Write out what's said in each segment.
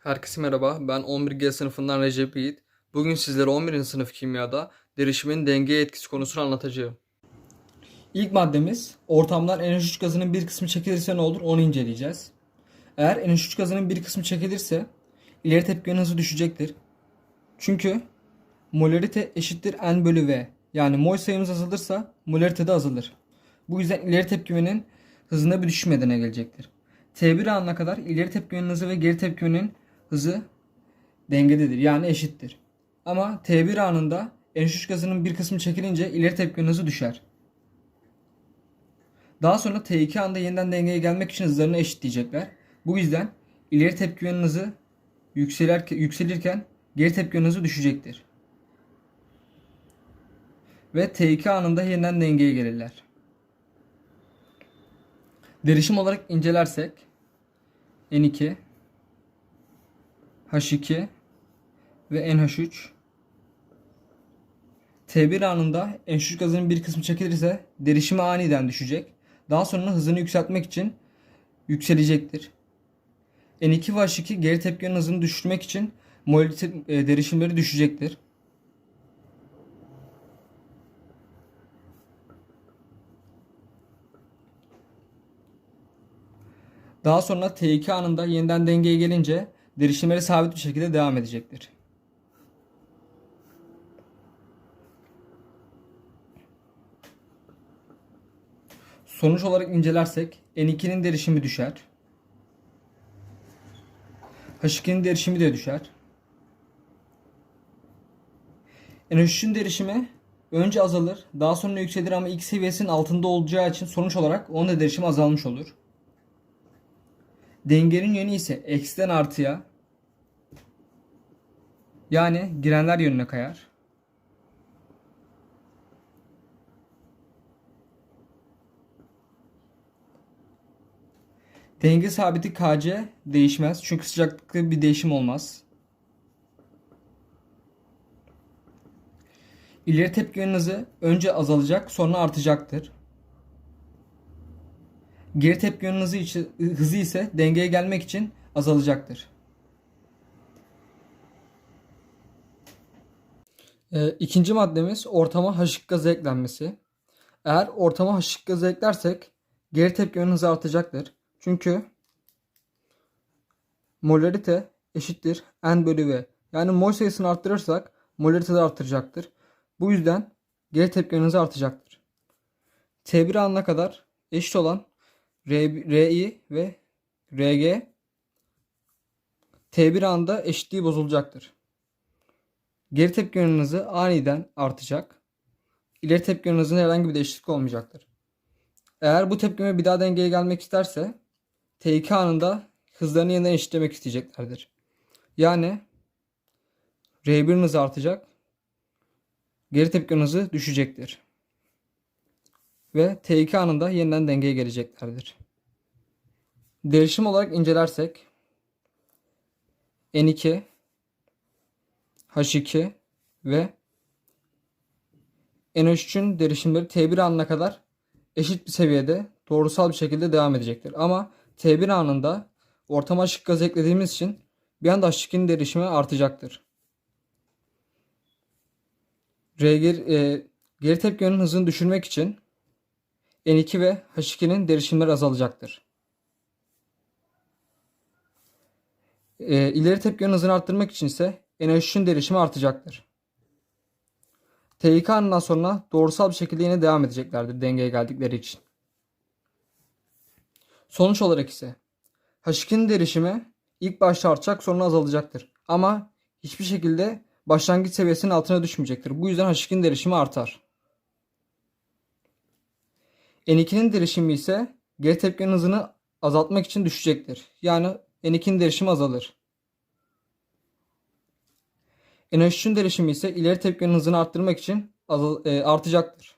Herkese merhaba. Ben 11G sınıfından Recep Yiğit. Bugün sizlere 11. sınıf kimyada derişimin dengeye etkisi konusunu anlatacağım. İlk maddemiz ortamdan NH3 gazının bir kısmı çekilirse ne olur onu inceleyeceğiz. Eğer NH3 gazının bir kısmı çekilirse ileri tepki yönü hızı düşecektir. Çünkü molarite eşittir N bölü V. Yani mol sayımız azalırsa molarite de azalır. Bu yüzden ileri tepkimenin hızında bir düşüş meydana gelecektir. T1 anına kadar ileri tepkimenin hızı ve geri tepkimenin hızı dengededir. Yani eşittir. Ama T1 anında NH3 gazının bir kısmı çekilince ileri tepkimenin hızı düşer. Daha sonra T2 anda yeniden dengeye gelmek için hızlarını eşitleyecekler. Bu yüzden ileri tepkimenin hızı yükselir, yükselirken geri tepkimenin hızı düşecektir. Ve T2 anında yeniden dengeye gelirler. Derişim olarak incelersek N2 H2 ve NH3 T1 anında NH3 gazının bir kısmı çekilirse derişimi aniden düşecek. Daha sonra hızını yükseltmek için yükselecektir. N2 ve H2 geri tepkinin hızını düşürmek için molalite e, derişimleri düşecektir. Daha sonra T2 anında yeniden dengeye gelince derişimleri sabit bir şekilde devam edecektir. Sonuç olarak incelersek N2'nin derişimi düşer. H2'nin derişimi de düşer. NH3'ün derişimi önce azalır, daha sonra yükselir ama ilk seviyesinin altında olacağı için sonuç olarak onun da derişimi azalmış olur. Dengenin yönü ise eksiden artıya yani girenler yönüne kayar. Denge sabiti Kc değişmez çünkü sıcaklıkta bir değişim olmaz. İleri tepki hızı önce azalacak sonra artacaktır. Geri tepki yönü hızı, hızı ise dengeye gelmek için azalacaktır. Ee, ikinci maddemiz ortama H2 gazı eklenmesi. Eğer ortama H2 gazı eklersek geri tepki yönü hızı artacaktır. Çünkü molarite eşittir N bölü V. Yani mol sayısını arttırırsak molarite de artacaktır. Bu yüzden geri tepki yönü hızı artacaktır. T1 anına kadar eşit olan Ri ve Rg T1 anda eşitliği bozulacaktır. Geri tepki yönü hızı aniden artacak. İleri tepki yönü hızında herhangi bir değişiklik olmayacaktır. Eğer bu tepkime bir daha dengeye gelmek isterse T2 anında hızlarını yeniden eşitlemek isteyeceklerdir. Yani R1'in hızı artacak. Geri tepki hızı düşecektir. Ve T2 anında yeniden dengeye geleceklerdir. Derişim olarak incelersek N2 H2 ve NH3'ün derişimleri T1 anına kadar eşit bir seviyede doğrusal bir şekilde devam edecektir. Ama T1 anında ortama ışık gazı eklediğimiz için bir anda H2'nin derişimi artacaktır. R geri, e, geri tepki yönünün hızını düşürmek için N2 ve H2'nin derişimleri azalacaktır. E, ileri tepki yönünün hızını arttırmak için ise NH3'ün derişimi artacaktır. T2 anından sonra doğrusal bir şekilde yine devam edeceklerdir dengeye geldikleri için. Sonuç olarak ise H2'nin derişimi ilk başta artacak sonra azalacaktır. Ama hiçbir şekilde başlangıç seviyesinin altına düşmeyecektir. Bu yüzden H2'nin derişimi artar. N2'nin derişimi ise geri tepkinin hızını azaltmak için düşecektir. Yani N2'nin derişimi azalır. NH3'ün derişimi ise ileri tepkinin hızını arttırmak için azal- e, artacaktır.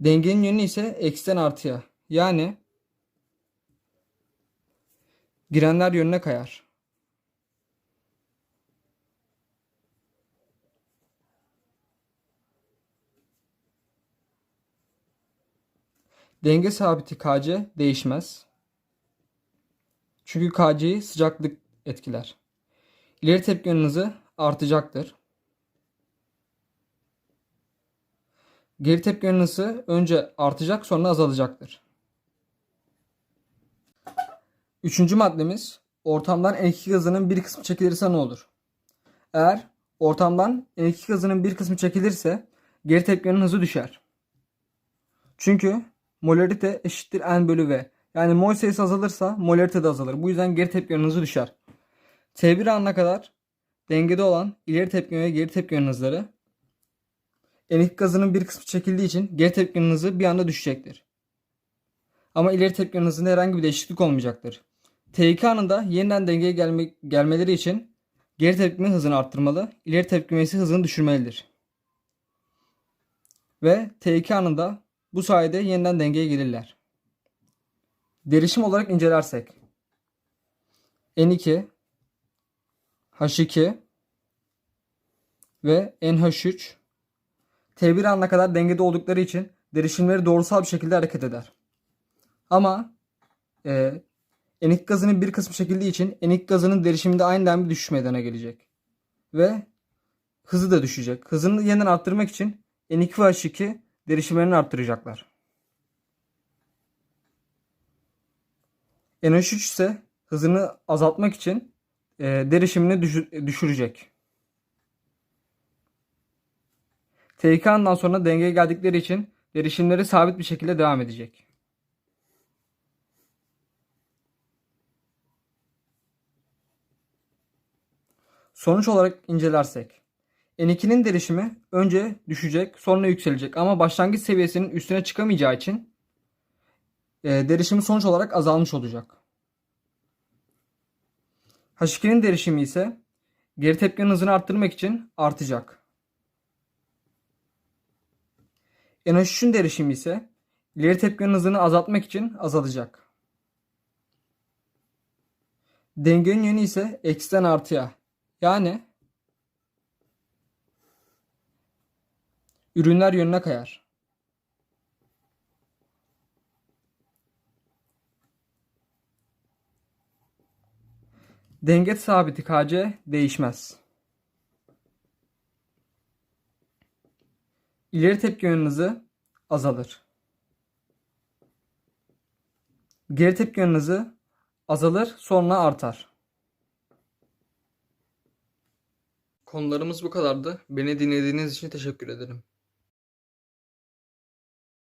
Dengenin yönü ise eksiden artıya. Yani girenler yönüne kayar. Denge sabiti Kc değişmez. Çünkü KC'yi sıcaklık etkiler. İleri tepki hızı artacaktır. Geri tepki hızı önce artacak sonra azalacaktır. Üçüncü maddemiz ortamdan N2 gazının bir kısmı çekilirse ne olur? Eğer ortamdan N2 gazının bir kısmı çekilirse geri tepki yönü hızı düşer. Çünkü molarite eşittir N bölü V. Yani mol sayısı azalırsa molarite de azalır. Bu yüzden geri tepki hızı düşer. T1 anına kadar dengede olan ileri tepki ve geri tepki yönü hızları N2 gazının bir kısmı çekildiği için geri tepki hızı bir anda düşecektir. Ama ileri tepki hızında herhangi bir değişiklik olmayacaktır. T2 anında yeniden dengeye gelme, gelmeleri için geri tepkime hızını arttırmalı, ileri tepkimesi hızını düşürmelidir. Ve T2 anında bu sayede yeniden dengeye gelirler. Derişim olarak incelersek N2 H2 ve NH3 T1 anına kadar dengede oldukları için derişimleri doğrusal bir şekilde hareket eder. Ama e, N2 gazının bir kısmı çekildiği için N2 gazının derişiminde aynı bir düşüş meydana gelecek. Ve hızı da düşecek. Hızını yeniden arttırmak için N2 ve H2 derişimlerini arttıracaklar. NH3 ise hızını azaltmak için e, derişimini düşü- düşürecek. T2 andan sonra dengeye geldikleri için derişimleri sabit bir şekilde devam edecek. Sonuç olarak incelersek N2'nin derişimi önce düşecek sonra yükselecek ama başlangıç seviyesinin üstüne çıkamayacağı için e, derişimi sonuç olarak azalmış olacak. H2'nin derişimi ise geri tepkinin hızını arttırmak için artacak. NH3'ün derişimi ise ileri tepkinin hızını azaltmak için azalacak. Dengenin yönü ise eksiden artıya. Yani ürünler yönüne kayar. Denge sabiti Kc değişmez. İleri tepki yönü hızı azalır. Geri tepki yönü hızı azalır sonra artar. Konularımız bu kadardı. Beni dinlediğiniz için teşekkür ederim.